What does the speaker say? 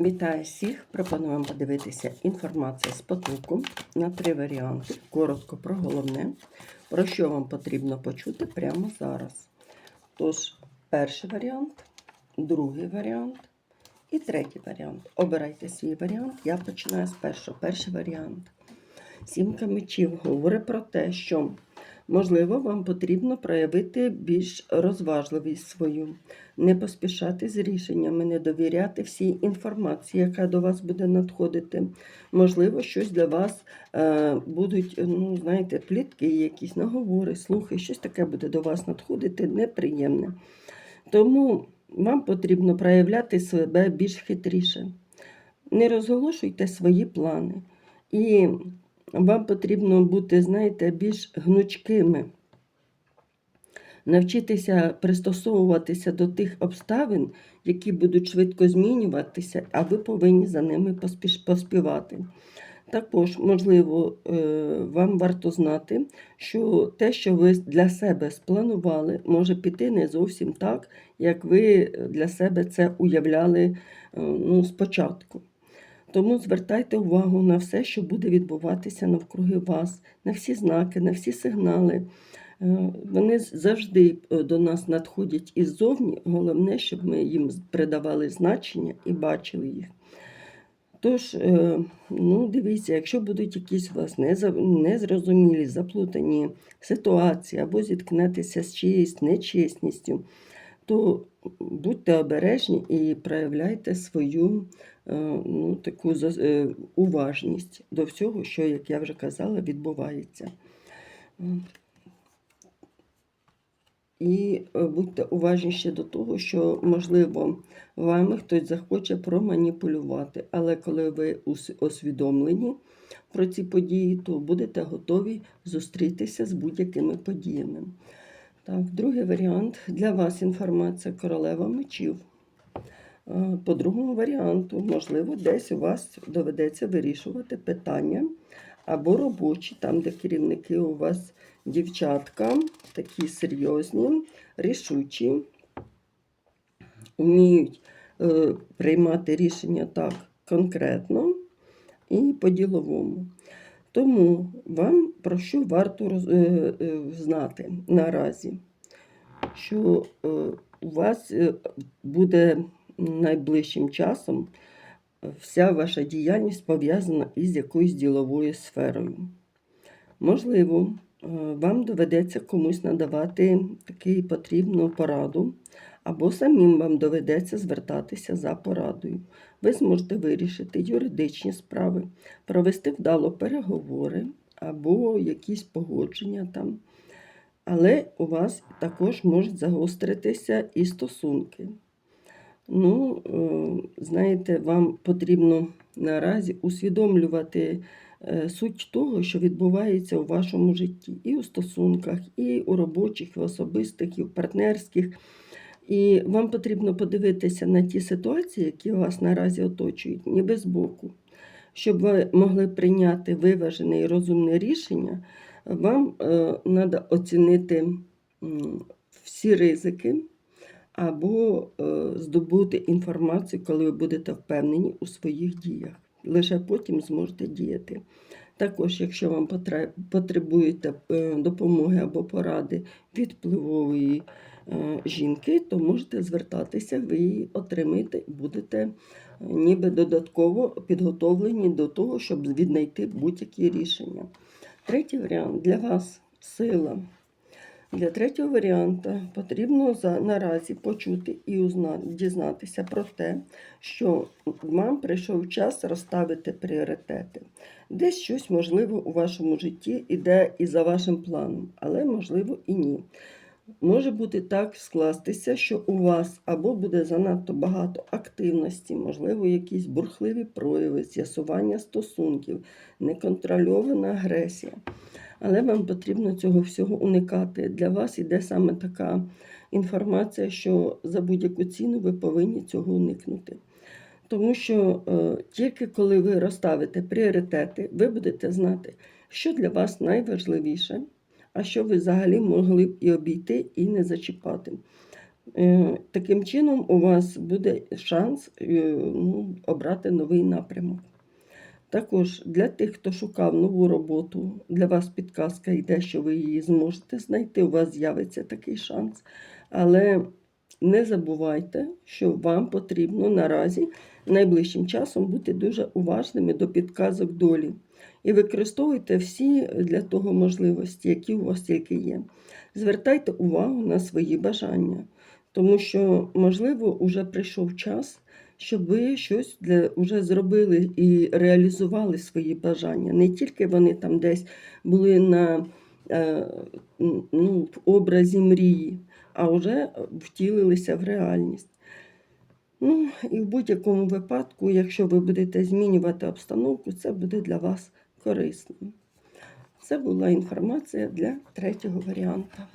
Вітаю всіх! Пропонуємо подивитися інформацію з потоку на три варіанти. Коротко про головне, про що вам потрібно почути прямо зараз. Тож, перший варіант, другий варіант і третій варіант. Обирайте свій варіант. Я починаю з першого. Перший варіант. Сімка мечів говорить про те, що можливо вам потрібно проявити більш розважливість свою, не поспішати з рішеннями, не довіряти всій інформації, яка до вас буде надходити. Можливо, щось для вас е, будуть, ну, знаєте, плітки, якісь наговори, слухи, щось таке буде до вас надходити неприємне. Тому вам потрібно проявляти себе більш хитріше. Не розголошуйте свої плани. І вам потрібно бути, знаєте, більш гнучкими. Навчитися пристосовуватися до тих обставин, які будуть швидко змінюватися, а ви повинні за ними поспівати. Також, можливо, е, вам варто знати, що те, що ви для себе спланували, може піти не зовсім так, як ви для себе це уявляли е, ну, спочатку. Тому звертайте увагу на все, що буде відбуватися навкруги вас, на всі знаки, на всі сигнали. Е, Вони завжди е, до нас надходять іззовні. Головне, щоб ми їм придавали значення і бачили їх. Тож, е, ну, дивіться, якщо будуть якісь у вас незрозумілі, заплутані ситуації або зіткнетеся з чиєюсь нечесністю, то будьте обережні і проявляйте свою е, ну, таку е, уважність до всього, що, як я вже казала, відбувається. І е, будьте уважні ще до того, що, можливо, вами хтось захоче проманіпулювати. Але коли ви ус- освідомлені про ці події, то будете готові зустрітися з будь-якими подіями. Так, другий варіант для вас інформація королева мечів. Е, По другому варіанту, можливо, десь у вас доведеться вирішувати питання або робочі, там, де керівники у вас дівчатка, такі серйозні, рішучі, вміють е, приймати рішення так конкретно і по-діловому. Тому вам про що варто роз, е, е, знати наразі, що е, у вас буде найближчим часом вся ваша діяльність пов'язана із якоюсь діловою сферою. Можливо, вам доведеться комусь надавати таку потрібну пораду, або самим вам доведеться звертатися за порадою. Ви зможете вирішити юридичні справи, провести вдало переговори або якісь погодження там. Але у вас також можуть загостритися і стосунки. Ну, е, знаєте, вам потрібно наразі усвідомлювати е, суть того, що відбувається у вашому житті, і у стосунках, і у робочих, і особистих, і в партнерських. І вам потрібно подивитися на ті ситуації, які вас наразі оточують, ніби збоку. Щоб ви могли прийняти виважене і розумне рішення, вам треба оцінити всі ризики або е, здобути інформацію, коли ви будете впевнені у своїх діях. Лише потім зможете діяти. Також, якщо вам потребуєте е, допомоги або поради від впливової е, жінки, то можете звертатися, ви її отримаєте і будете е, ніби додатково підготовлені до того, щоб віднайти будь-які рішення. Третій варіант для вас сила. Для третього варіанта потрібно за, наразі почути і узна, дізнатися про те, що вам прийшов час розставити пріоритети. Десь щось, можливо, у вашому житті іде і за вашим планом, але можливо і ні. Може бути так скластися, що у вас або буде занадто багато активності, можливо, якісь бурхливі прояви, з'ясування стосунків, неконтрольована агресія. Але вам потрібно цього всього уникати. Для вас іде саме така інформація, що за будь-яку ціну ви повинні цього уникнути. Тому що е, тільки коли ви розставите пріоритети, ви будете знати, що для вас найважливіше, а що ви взагалі могли б і обійти, і не зачіпати. Е, Таким чином, у вас буде шанс е, ну, обрати новий напрямок. Також для тих, хто шукав нову роботу, для вас підказка йде, що ви її зможете знайти, у вас з'явиться такий шанс. Але не забувайте, що вам потрібно наразі найближчим часом бути дуже уважними до підказок долі. І використовуйте всі для того можливості, які у вас тільки є. Звертайте увагу на свої бажання, тому що, можливо, вже прийшов час, щоб ви щось для, вже зробили і реалізували свої бажання. Не тільки вони там десь були на е, ну, в образі мрії, а вже втілилися в реальність. Ну, і в будь-якому випадку, якщо ви будете змінювати обстановку, це буде для вас корисним. Це була інформація для третього варіанта.